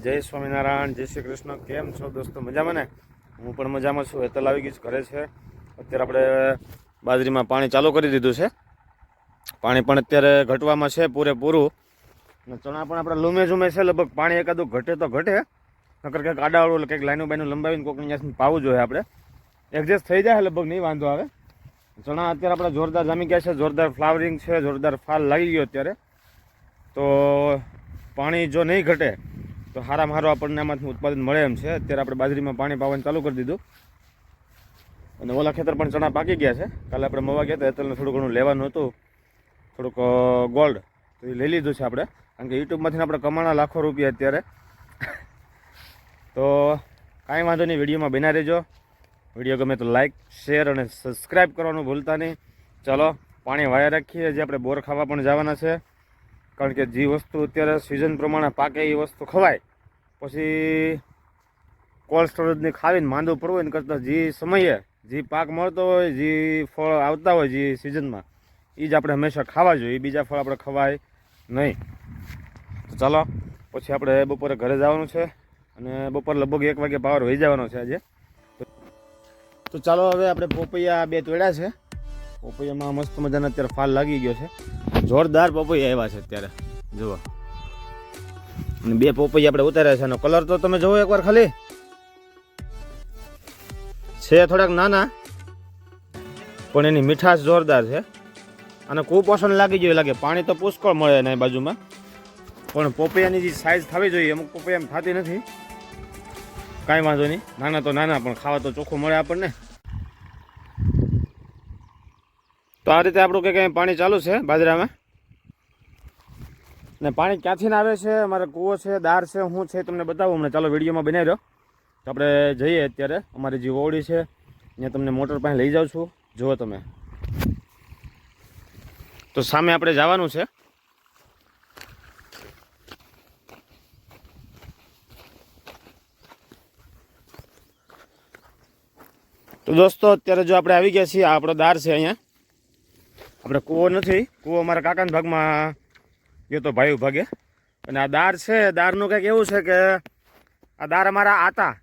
જય સ્વામિનારાયણ, જય શ્રી કૃષ્ણ. કેમ છો દોસ્તો? મજામાં ને? હું પણ મજામાં છું. હેતલ આવી ગઈ કરે છે. અત્યારે આપણે બાજરીમાં પાણી ચાલુ કરી દીધું છે. પાણી પણ અત્યારે ઘટવામાં છે પૂરેપૂરું. અને ચણા પણ આપણે લૂમે ઝૂમે છે. લગભગ પાણી એકાદું ઘટે તો ઘટે. નકર કંઈક આડાવાળું કંઈક લાઈનું બાઈનું લંબાવીને કોઈક અહીંયાથી પાવું જોઈએ આપણે. એડજસ્ટ થઈ જાય લગભગ, નહીં વાંધો આવે. ચણા અત્યારે આપણે જોરદાર જામી ગયા છે. જોરદાર ફ્લાવરિંગ છે. જોરદાર ફાલ લાગી ગયો અત્યારે. તો પાણી જો નહીં ઘટે તો સારામાં સારું આપણને એમાંથી ઉત્પાદન મળે એમ છે. અત્યારે આપણે બાજરીમાં પાણી પાવાનું ચાલુ કરી દીધું. અને ઓલા ખેતર પણ ચણા પાકી ગયા છે. કાલે આપણે મવા ગયા હતા. એતલને થોડું ઘણું લેવાનું હતું. થોડુંક ગોલ્ડ તો એ લઈ લીધું છે આપણે. કારણ કે યુટ્યુબમાંથી આપણે કમાણા લાખો રૂપિયા અત્યારે. તો કાંઈ વાંધો નહીં, વિડીયોમાં બના રહેજો. વીડિયો ગમે તો લાઇક શેર અને સબસ્ક્રાઈબ કરવાનું ભૂલતા નહીં. ચાલો, પાણી વાયા રાખીએ. જે આપણે બોર ખાવા પણ જવાના છે. કારણ કે જે વસ્તુ અત્યારે સિઝન પ્રમાણે પાકે એ વસ્તુ ખવાય. પછી કોલ્ડ સ્ટોરેજની ખાવીને માંદો પડવો હોય ને કરતાં જે સમયે જે પાક મળતો હોય, જે ફળ આવતા હોય જે સિઝનમાં એ જ આપણે હંમેશા ખાવા જોઈએ. બીજા ફળ આપણે ખવાય નહીં. તો ચાલો, પછી આપણે બપોરે ઘરે જવાનું છે અને બપોર લગભગ એક વાગે પાવર વહી જવાનો છે આજે. તો ચાલો હવે આપણે પોપૈયા બે તોડ્યા છે. પોપૈયામાં મસ્ત મજાના અત્યારે ફાલ લાગી ગયો છે. જોરદાર પોપૈયા આવ્યા છે અત્યારે. જુઓ. અને બે પોપૈયા આપણે ઉતાર્યા છે. એનો કલર તો તમે જુઓ એકવાર ખાલી. છે થોડાક નાના, પણ એની મીઠાશ જોરદાર છે. અને કુપોષણ લાગી જોઈએ લાગે. પાણી તો પુષ્કળ મળે એના બાજુમાં. પણ પોપૈયાની જે સાઈઝ થવી જોઈએ, અમુક પોપૈયામાં થતી નથી. કાંઈ વાંધો નહીં. નાના તો નાના, પણ ખાવા તો ચોખ્ખું મળે આપણને. તો આ રીતે આપણું કંઈ પાણી ચાલુ છે બાજરામાં? ને પાણી ક્યાંથી આવે છે? અમારે કૂવો છે, દાર છે શું છે તમને બતાવું. હમણાં ચાલો વિડીયોમાં બનાવી રહ્યો તો આપણે જઈએ અત્યારે. અમારી જે ઓવડી છે ત્યાં તમને મોટર પાસે લઈ જાઉં છું. જુઓ તમે. તો સામે આપણે જવાનું છે. તો દોસ્તો, અત્યારે જો આપણે આવી ગયા છીએ આપણો દાર છે અહીંયા. આપણે કૂવો નથી. કૂવો અમારા કાકાના ભાગમાં ગયો તો ભાઈ ભાગે અને આ દાર છે, દારનું કંઈક એવું છે કે આ દાર અમારા આતા.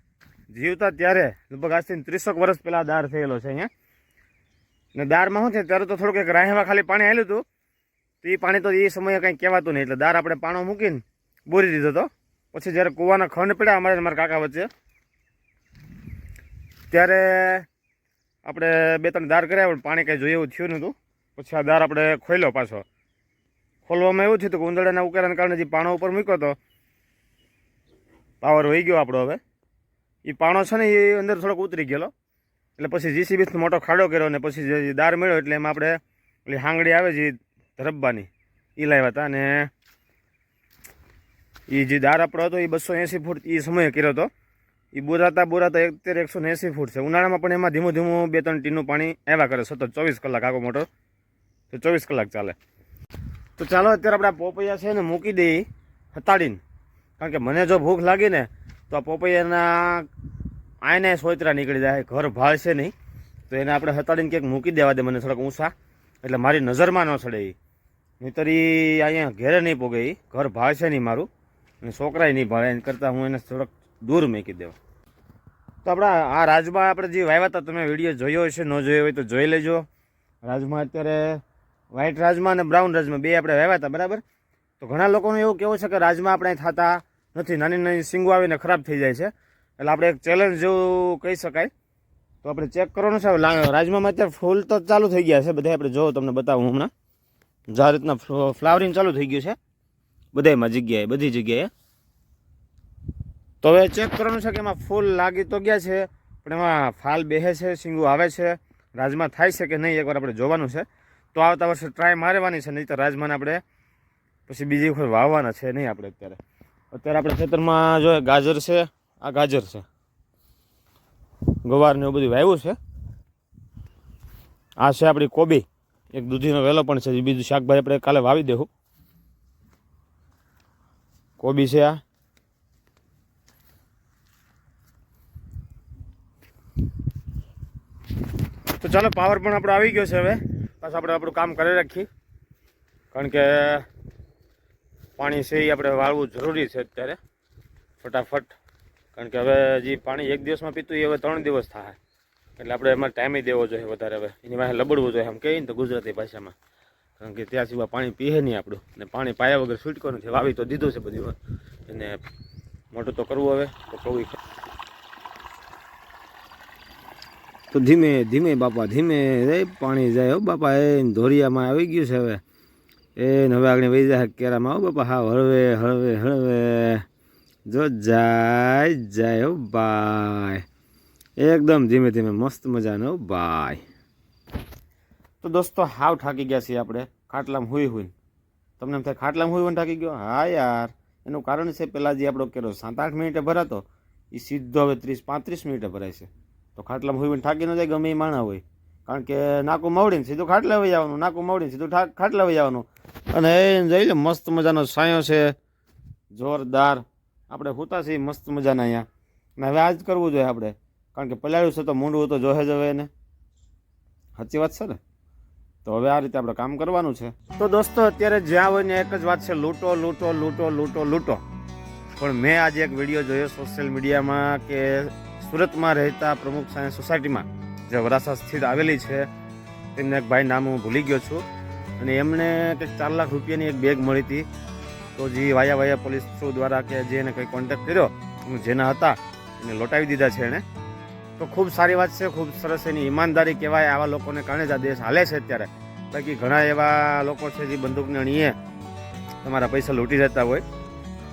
જીવતા ત્યારે, લગભગ આજથી ત્રીસેક વર્ષ પહેલાં દાર થયેલો છે અહીંયા. ને દારમાં શું છે, ત્યારે તો થોડુંક એક રાહેવા ખાલી પાણી આવેલું હતું. તો એ પાણી તો એ સમયે કંઈ કહેવાતું નહીં. એટલે દાર આપણે પાણો મૂકીને બોરી દીધો હતો પછી જ્યારે કૂવાના ખંડ પડ્યા અમારે અમારા મારા કાકા વચ્ચે, ત્યારે આપણે બે ત્રણ દાર કર્યા, પણ પાણી કંઈ જોઈએ એવું થયું નહોતું. પછી આ દાર આપણે ખોલ્યો પાછો. ખોલવામાં એવું થયું કે ઉંદરડાના ઉકેરાને કારણે જે પાણો ઉપર મૂક્યો હતો પાવર વહી ગયો આપણો હવે. એ પાણો છે ને એ અંદર થોડોક ઉતરી ગયેલો. એટલે પછી જીસીબીથી મોટો ખાડો કર્યો ને પછી જે દાર મળ્યો એટલે એમાં આપણે પેલી હાંગડી આવે છે ધરબ્બાની એ લાવ્યા હતા અને એ જે દાર આપણો હતો એ બસો એંસી ફૂટ એ સમયે કર્યો હતો. એ બોરાતા બોરાતા અત્યારે એકસો એંસી ફૂટ છે. ઉનાળામાં પણ એમાં ધીમું ધીમું બે ત્રણ ટીનું પાણી આવ્યા કરે સતત ચોવીસ કલાક આખો મોટો. તો ચોવીસ કલાક ચાલે. તો ચાલો, અત્યારે આપણે આ પોપૈયા છે ને મૂકી દઈએ હતાડીને કારણ કે મને જો ભૂખ લાગી ને, તો આ પોપૈયાના આયને સોયતરા નીકળી જાય, ઘર ભાળશે નહીં. તો એને આપણે હતાડીને ક્યાંક મૂકી દેવા દે મને થોડાક ઊંચા. એટલે મારી નજરમાં ન ચડે એ નહીતર એ અહીંયા ઘેરે નહીં પોગે એ ઘર ભાળશે નહીં મારું. અને છોકરાએ નહીં ભાળે, એને કરતાં હું એને થોડોક દૂર મૂકી દેવા. તો આપણા આ રાજમાં આપણે જે વાવ્યા હતા, તમે વીડિયો જોયો હશે, ન જોયો હોય તો જોઈ લેજો. રાજમાં અત્યારે વ્હાઇટ રાજમા અને બ્રાઉન રાજમા. બે આપણે વાવ્યા હતા, બરાબર? તો ઘણા લોકોનું એવું કેવું છે કે રાજમા આપણે થતા નથી. નાની નાની સિંગો આવીને ખરાબ થઈ જાય છે. એટલે આપણે એક ચેલેન્જ જેવું કહી શકાય. તો આપણે ચેક કરવાનું છે. રાજમામાં અત્યારે ફૂલ તો ચાલુ થઈ ગયા છે. બધા આપણે જોવો, તમને બતાવું હમણાં. જો આ રીતના ફ્લાવરિંગ ચાલુ થઈ ગયું છે. બધાયમાં જગ્યાએ, બધી જગ્યાએ. તો હવે ચેક કરવાનું છે કે એમાં ફૂલ લાગી તો ગયા છે, પણ એમાં ફાલ બેહે છે, સિંગુ આવે છે. રાજમા થાય છે કે નહીં, એકવાર આપણે જોવાનું છે. તો આવતા વર્ષે ટ્રાય મારવાની છે, નહીં તો રાજમાને આપણે પછી બીજી વખત વાવવાના છે નહીં આપણે અત્યારે. અત્યારે આપણે ખેતરમાં જો ગાજર છે, આ ગાજર છે. ગવાર ને એવું બધું વાવ્યું છે. આ છે આપણી કોબી. એક દૂધીનો વેલો પણ છે બીજું શાકભાજી આપણે કાલે વાવી દેવું. કોબી છે આ. તો ચાલો પાવર પણ આપણો આવી ગયો છે હવે. પાછું આપણે આપણું કામ કરી રાખીએ. કારણ કે પાણી છે એ આપણે વાળવું જરૂરી છે અત્યારે. ફટાફટ. કારણ કે હવે જે પાણી એક દિવસમાં પીતું એ હવે ત્રણ દિવસ થાય. એટલે આપણે એમાં ટાઈમે દેવો જોઈએ વધારે હવે. એની પાસે લબડવું જોઈએ એમ કહીએ ને તો ગુજરાતી ભાષામાં. કારણ કે ત્યાં સિવાય પાણી પીએ નહીં આપણું. ને પાણી પાયા વગર છૂટકો નથી. વાવી તો દીધું છે બધી એને મોટું તો કરવું હવે. તો કહું તો ધીમે ધીમે બાપા, ધીમે રે પાણી જાય. હો બાપા, એ ધોરિયામાં આવી ગયું છે હવે. એ હવે આગળ વહી જાય કેરામાં. આવો બાપા હા હળવે હળવે હળવે. જો જાય જાય, હો ભાઈ એકદમ ધીમે ધીમે, મસ્ત મજાનો ભાઈ તો દોસ્તો, હાવ થાકી ગયા છીએ આપણે. ખાટલામાં હુઈ હુઈને. તમને એમ થાય, ખાટલામાં હુઈ હુઈને થાકી ગયો? હા યાર. એનું કારણ છે પહેલાં જે આપણો કેરો સાત આઠ મિનિટે ભરાતો એ સીધો હવે ત્રીસ, પાંત્રીસ મિનિટે ભરાય છે. તો ખાટલામાં હુઈ હુઈને થાકી ન જાય, ગમે એ માણા હોય. કારણ કે નાકું મવડીને સીધું ખાટલા વહી જવાનું નાકું મવડીને સીધું ખાટલા વહી જવાનું અને એ જોઈ લે, મસ્ત મજાનો સાયો છે, જોરદાર. આપણે હોતા છીએ મસ્ત મજાના અહીંયા. અને હવે આ જ કરવું જોઈએ આપણે. કારણ કે પલાળ્યું છે તો મૂંડવું તો જોહે હવે એને. સાચી વાત છે ને? તો હવે આ રીતે આપણે કામ કરવાનું છે. તો દોસ્તો, અત્યારે જ્યાં હોય ને એક જ વાત છે, લૂંટો લૂંટો લૂંટો લૂંટો લૂંટો. પણ મેં આજે એક વીડિયો જોયો સોશિયલ મીડિયામાં કે સુરતમાં રહેતા પ્રમુખ સાયન્સ સોસાયટીમાં જે વરાસા સ્થિત આવેલી છે તેમને એક ભાઈ નામ હું ભૂલી ગયો છું. અને એમને કંઈક ચાર લાખ રૂપિયાની એક બેગ મળી હતી. તો જે વાયા વાયા પોલીસ થ્રુ દ્વારા કે જે એને કંઈ કોન્ટેક્ટ કર્યો જેના હતા, એને લોટાવી દીધા છે એણે. તો ખૂબ સારી વાત છે, ખૂબ સરસ એની ઈમાનદારી કહેવાય આવા લોકોને કારણે જ આ દેશ હાલે છે અત્યારે. બાકી ઘણા એવા લોકો છે જે બંદૂકને અણીએ, તમારા પૈસા લૂંટી જતા હોય.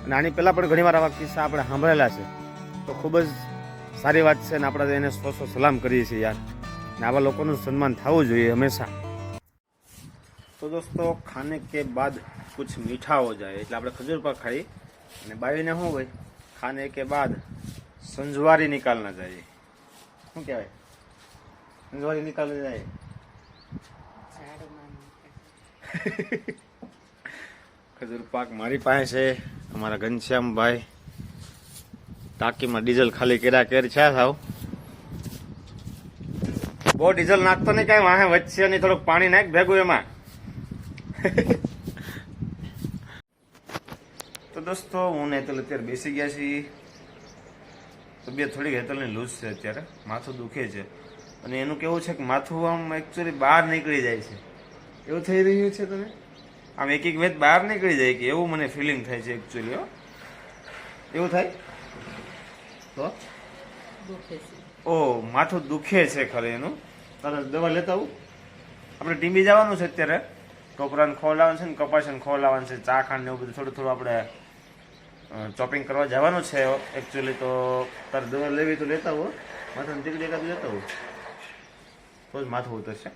અને આની પહેલાં પણ ઘણીવાર આવા કિસ્સા આપણે સાંભળેલા છે. તો ખૂબ જ સારી વાત છે ને આપણે એને સો સો સલામ કરીએ છીએ યાર. ને આવા લોકોનું સન્માન થવું જોઈએ હંમેશા. તો દોસ્તો ખાને કે બાદ કુછ મીઠા હો જાય એટલે આપણે ખજૂર પાક ખાઈ. અને બાવીને શું હોય? ખાને કે બાદ સંજવારી નિકાલના જાય. શું કહેવાય? સંજવારી નિકાલના જાય. ખજૂર પાક મારી પાસે છે અમારા ઘનશ્યામભાઈ. ટાંકીમાં ડીઝલ ખાલી કર્યા કેર છે સાવ. બહુ ડીઝલ નાખતો નહીં કાંઈ, વાહે વચ્ચે નહીં થોડુંક પાણી નાખ, ભેગું એમાં. તો દોસ્તો, હું નેતલ અત્યારે બેસી ગયા છીએ. તબિયત થોડીક હેતલની લૂઝ છે અત્યારે, માથું દુખે છે. અને એનું કેવું છે કે માથું આમ એકચ્યુઅલી બહાર નીકળી જાય છે. એવું થઈ રહ્યું છે તમે આમ એક એક વેત બહાર નીકળી જાય કે એવું મને ફિલિંગ થાય છે એકચ્યુઅલી એવું થાય? તો? ઓ માથું દુખે છે ખરે એનું. તરત દવા લેતા આવું? આપણે ટીંબી જવાનું છે અત્યારે. ટોપરાને ખોલાવાનું છે ને કપાસને ખોલાવાનું છે ચા ખાંડ ને એવું બધું થોડું થોડું આપણે ચોપિંગ કરવા જવાનું છે. એકચ્યુઅલી તો તારે દવા લેવી તો લેતા હો માથાને ટીકડી એકાદ લેતા હો તો જ માથું ઉતરશે.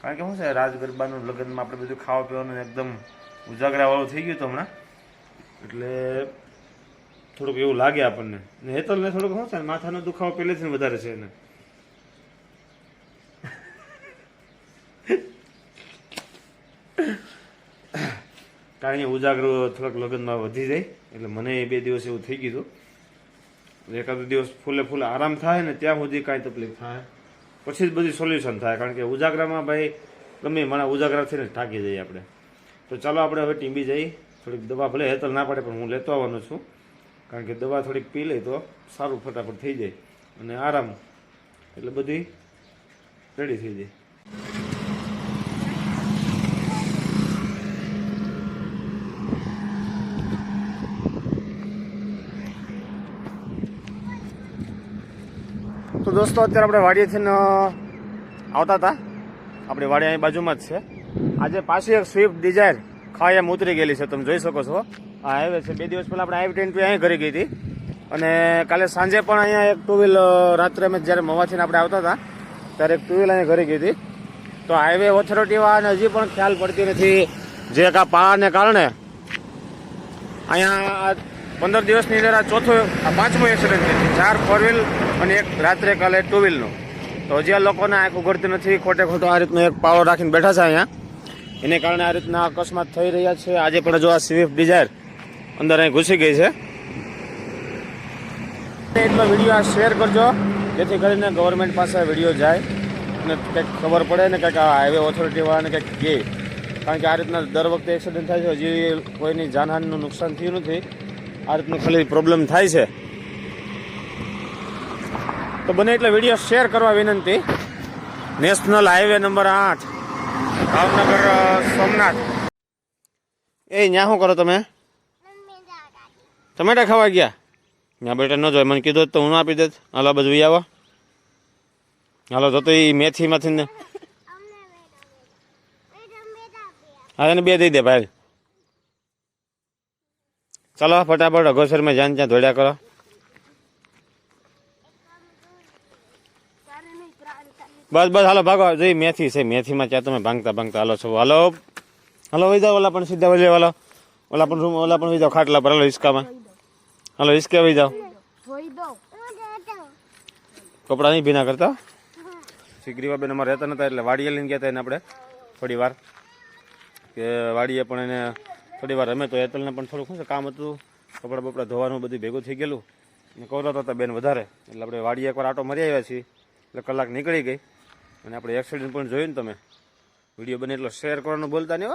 કારણ કે શું છે રાજ ગરબાનું લગ્નમાં આપણે બધું ખાવા પીવાનું એકદમ ઉજાગરાવાળું થઈ ગયું હતું હમણાં. એટલે થોડુંક એવું લાગે આપણને. ને હેતલને થોડુંક શું છે માથાનો દુખાવો પહેલેથી વધારે છે એને. કારણ કે ઉજાગરો થોડાક લગ્નમાં વધી જાય, એટલે મને એ બે દિવસ એવું થઈ ગયું હતું. એકાદ દિવસ ફૂલે ફૂલે આરામ થાય ને ત્યાં સુધી કાંઈ તકલીફ થાય. પછી જ બધી સોલ્યુશન થાય, કારણ કે ઉજાગરામાં ભાઈ, ગમે મારા ઉજાગરાથી ને થાકી જઈએ આપણે. તો ચાલો આપણે હવે ટીંબી જઈ, થોડીક દવા ભલે હેતલ ના પડે, પણ હું લેતો આવવાનો છું. કારણ કે દવા થોડીક પી લે તો સારું ફટાફટ થઈ જાય અને આરામ. એટલે બધી રેડી થઈ જાય. તો દોસ્તો, અત્યારે આપણે વાડીએથી આવતા હતા. આપણી વાડી અહીં બાજુમાં જ છે. આજે પાછી એક સ્વિફ્ટ ડિઝાયર ખાય એમ ઉતરી ગયેલી છે. તમે જોઈ શકો છો. આ હાઈવે છે. બે દિવસ પહેલાં આપણે આઈ ટ્વેન્ટી અહીં કરી ગઈ હતી. અને કાલે સાંજે પણ અહીંયા એક ટુ વ્હીલ રાત્રે અમે જ્યારે મવાથી આપણે આવતા હતા, ત્યારે એક ટુ વ્હીલ અહીંયા ઘરે ગઈ હતી. તો હાઈવે ઓથોરિટીવાળાને હજી પણ ખ્યાલ પડતી નથી જે એક આ પાળાને કારણે. અહીંયા પંદર દિવસની અંદર આ ચોથો, આ પાંચમો એક્સિડન્ટ થયો ચાર ફોર વ્હીલ અને એક રાત્રે કાલે ટુ વ્હીલનું તો હજી આ લોકોને આંખ ઉઘડતી નથી. ખોટે ખોટો આ રીતનો એક પાવર રાખીને બેઠા છે અહીંયા. એને કારણે આ રીતના અકસ્માત થઈ રહ્યા છે. આજે પણ જો આ સ્વિફ્ટ ડિઝાયર અંદર અહીં ઘૂસી ગઈ છે. એટલો વીડિયો આ શેર કરજો જેથી કરીને ગવર્મેન્ટ પાસે વીડિયો જાય અને કંઈક ખબર પડે ને કંઈક આ હાઈવે ઓથોરિટી વાળાને કંઈક કહે. કારણ કે આ રીતના દર વખતે એક્સિડન્ટ થાય છે હજી કોઈની જાનહાનનું નુકસાન થયું નથી. આ રીતનું ખાલી પ્રોબ્લેમ થાય છે. તો બને એટલે વીડિયો શેર કરવા વિનંતી. નેશનલ હાઈવે નંબર આઠ ભાવનગર સોમનાથ. એ ત્યાં શું કરો તમે? ટમેટા ખાવા ગયા? ના બેટા ન જોઈએ મને કીધું તો હું આપી દેત. હાલો બધું આવો. હાલો તો એ મેથીમાંથી ને હા, એને બે દઈ દે ભાઈ. ચાલો, ફટાફટ અઘોસરમાં જાન ત્યાં ધોડ્યા કરો. બસ બસ, હાલો, ભાગો. જોઈ મેથી છે, મેથીમાં ત્યાં તમે ભાંગતા ભાંગતા હાલો છો. હાલો. હાલો વહી જાઓ, ઓલા પણ સીધા વહી વાલો ઓલા પણ રૂમ ઓલા પણ વહી જાઓ, ખાટલા પર, હાલો, હિસકામાં. હાલો હિસકે આવી જાઓ. કપડા નહીં ભીના કરતા? સિગરીવા બેન અમારે રહેતા નતા, એટલે વાડીએ લઈને ગયા હતા એને આપણે થોડી વાર. કે વાડીએ પણ એને થોડી વાર રમે તો એતલને પણ થોડું શું કામ હતું. કપડાં બપડા ધોવાનું બધું ભેગું થઈ ગયેલું. ને કવરાતા હતા બેન વધારે. એટલે આપણે વાડીએ એકવાર આટો મરી આવ્યા છીએ. એટલે કલાક નીકળી ગઈ. અને આપણે એક્સિડન્ટ પણ જોયું ને તમે. વીડિયો બને એટલો શેર કરવાનું બોલતા નહીં.